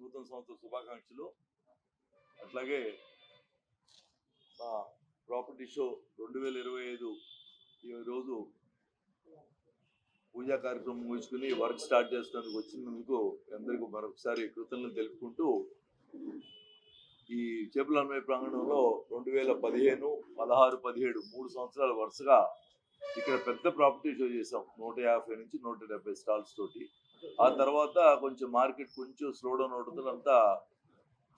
శుభాకాంక్షలు. అట్లాగే మా ప్రాపర్టీ షో రెండు వేల ఇరవై ఐదు ఈరోజు పూజా కార్యక్రమం ముగించుకుని వర్క్ స్టార్ట్ చేసినందుకు వచ్చినందుకు అందరికీ మరొకసారి కృతజ్ఞతలు తెలుపుకుంటూ ఈ చేపల అన్వయ ప్రాంగణంలో రెండు వేల పదిహేను పదహారు పదిహేడు మూడు సంవత్సరాల వరుసగా ఇక్కడ పెద్ద ప్రాపర్టీ షో చేసాం నూట యాభై నుంచి నూట డెబ్బై స్టాల్స్ తోటి. ఆ తర్వాత కొంచెం మార్కెట్ కొంచెం స్లో డౌన్ అవడంతో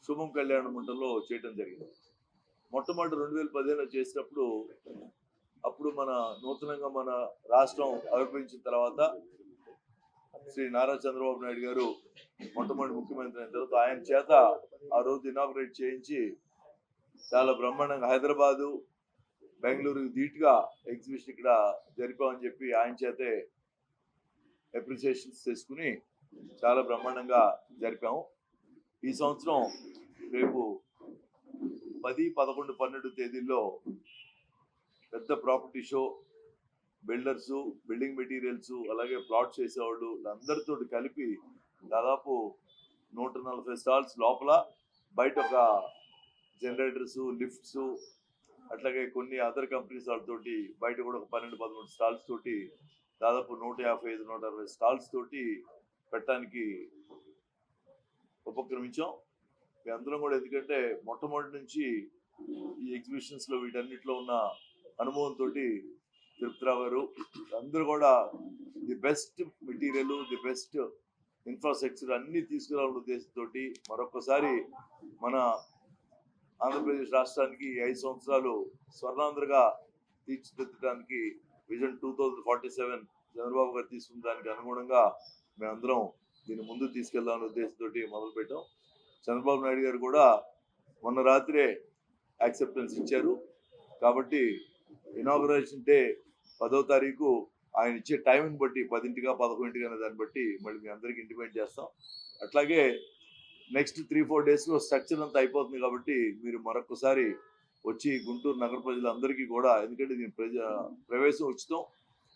శుభం కళ్యాణ మంటల్లో చేయడం జరిగింది. మొట్టమొదటి రెండు వేల పదిహేను చేసినప్పుడు అప్పుడు మన నూతనంగా మన రాష్ట్రం ఆవిర్భవించిన తర్వాత శ్రీ నారా చంద్రబాబు నాయుడు గారు మొట్టమొదటి ముఖ్యమంత్రి అయిన తర్వాత ఆయన చేత ఆ రోజు ఇనాగ్రేట్ చేయించి చాలా బ్రహ్మాండంగా హైదరాబాదు బెంగళూరు ధీటుగా ఎగ్జిబిషన్ ఇక్కడ జరిపామని చెప్పి ఆయన చేతే అప్రిసియేషన్స్ చేసుకుని చాలా బ్రహ్మాండంగా జరిపాము. ఈ సంవత్సరం రేపు పది పదకొండు పన్నెండు తేదీల్లో పెద్ద property show builders building materials అలాగే ప్లాట్స్ చేసేవాళ్ళు అందరితో కలిపి దాదాపు నూట నలభై స్టాల్స్ లోపల బయట ఒక జనరేటర్స్ లిఫ్ట్స్ అట్లాగే కొన్ని అదర్ కంపెనీస్ వాళ్ళతోటి బయట కూడా ఒక పన్నెండు పదమూడు స్టాల్స్ తోటి దాదాపు నూట యాభై ఐదు నూట అరవై స్టాల్స్ తోటి పెట్టడానికి ఉపక్రమించాం. మీ అందరం కూడా ఎందుకంటే మొట్టమొదటి నుంచి ఈ ఎగ్జిబిషన్స్లో వీటన్నిటిలో ఉన్న అనుభవంతో తిరుపతిరావు గారు అందరూ కూడా the best material the best infrastructure అన్ని తీసుకురావాలనే ఉద్దేశంతో మరొకసారి మన ఆంధ్రప్రదేశ్ రాష్ట్రానికి ఐదు సంవత్సరాలు స్వర్ణాంధ్రగా తీర్చిదిద్దడానికి vision two thousand forty seven Chandrababu garu తీసుకున్న దానికి అనుగుణంగా మేమందరం దీన్ని ముందు తీసుకెళ్దామనే ఉద్దేశంతో మొదలుపెట్టాం చంద్రబాబు నాయుడు గారు కూడా మొన్న రాత్రే యాక్సెప్టెన్స్ ఇచ్చారు. కాబట్టి ఇనాగ్రేషన్ డే పదో తారీఖు ఆయన ఇచ్చే టైంని బట్టి పదింటిగా పదకొండింటిగా అనే దాన్ని బట్టి మళ్ళీ మీ అందరికీ ఇంటిమేట్ చేస్తాం. అట్లాగే నెక్స్ట్ త్రీ ఫోర్ డేస్లో స్ట్రక్చర్ అంతా అయిపోతుంది కాబట్టి మీరు మరొకసారి వచ్చి గుంటూరు నగర ప్రజలందరికీ కూడా ఎందుకంటే దీని ప్రజ ప్రవేశం ఉచితం.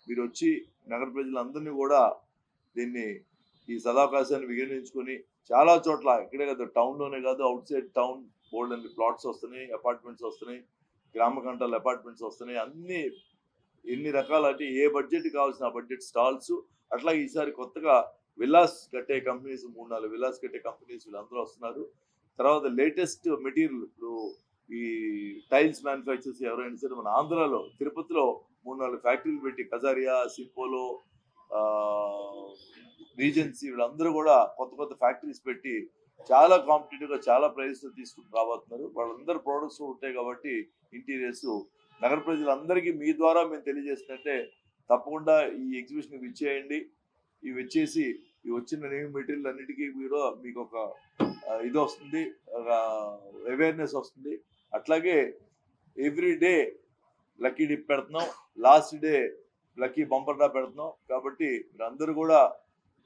మీరు వచ్చి నగర ప్రజలందరినీ కూడా దీన్ని ఈ సదావకాశాన్ని వినియోగించుకొని చాలా చోట్ల ఇక్కడే కాదు టౌన్లోనే కాదు అవుట్ సైడ్ టౌన్ బోల్డ్ అన్ని ప్లాట్స్ వస్తున్నాయి అపార్ట్మెంట్స్ వస్తున్నాయి గ్రామ కంటాల అపార్ట్మెంట్స్ వస్తున్నాయి అన్ని ఎన్ని రకాల అంటే ఏ బడ్జెట్ కావాల్సిన బడ్జెట్ స్టాల్స్. అట్లా ఈసారి కొత్తగా విలాస్ కట్టే కంపెనీస్ మూడు నాలుగు విలాస్ కట్టే కంపెనీస్ వీళ్ళందరూ వస్తున్నారు. తర్వాత లేటెస్ట్ మెటీరియల్ ఇప్పుడు ఈ టైల్స్ మ్యానుఫ్యాక్చర్స్ ఎవరైనా సరే మన ఆంధ్రాలో తిరుపతిలో మూడు నాలుగు ఫ్యాక్టరీలు పెట్టి కజారియా సింపోలో రీజెన్సీ వీళ్ళందరూ కూడా కొత్త కొత్త ఫ్యాక్టరీస్ పెట్టి చాలా కాంపిటేటివ్గా చాలా ప్రైస్ తీసుకుని రాబోతున్నారు. వాళ్ళందరూ ప్రోడక్ట్స్ ఉంటాయి కాబట్టి ఇంటీరియర్స్. నగర ప్రజలందరికీ మీ ద్వారా మేము తెలియజేసినట్టే తప్పకుండా ఈ ఎగ్జిబిషన్ విచ్చేయండి. ఇవి వచ్చేసి ఇవి వచ్చిన న్యూ మెటీరియల్ అన్నిటికీ మీరు మీకు ఒక ఇది వస్తుంది. అవేర్నెస్ వస్తుంది. అట్లాగే ఎవ్రీ డే లక్కీ డిప్ పెడుతున్నాం. Last day lucky bumper draw పెడుతున్నాం. కాబట్టి మీరందరూ కూడా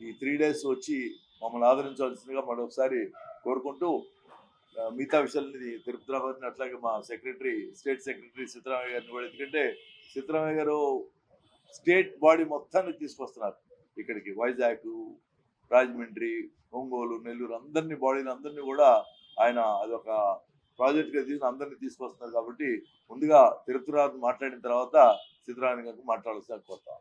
ఈ త్రీ డేస్ వచ్చి మమ్మల్ని ఆదరించవలసిందిగా మరొకసారి కోరుకుంటూ మిగతా విషయాలని తిరుపతిరావు అట్లాగే మా సెక్రటరీ స్టేట్ సెక్రటరీ సిద్ధరామయ్య గారిని కూడా. ఎందుకంటే సిద్ధరామయ్య గారు స్టేట్ బాడీ మొత్తాన్ని తీసుకొస్తున్నారు. ఇక్కడికి వైజాగ్ రాజమండ్రి ఒంగోలు నెల్లూరు అందరినీ బాడీని అందరినీ కూడా ఆయన అదొక ప్రాజెక్ట్గా తీసుకుని అందరినీ తీసుకొస్తున్నారు కాబట్టి ముందుగా తిరుపతిరావు మాట్లాడిన తర్వాత సిద్ధరామయ్య గారికి మాట్లాడాల్సిన కోరుతా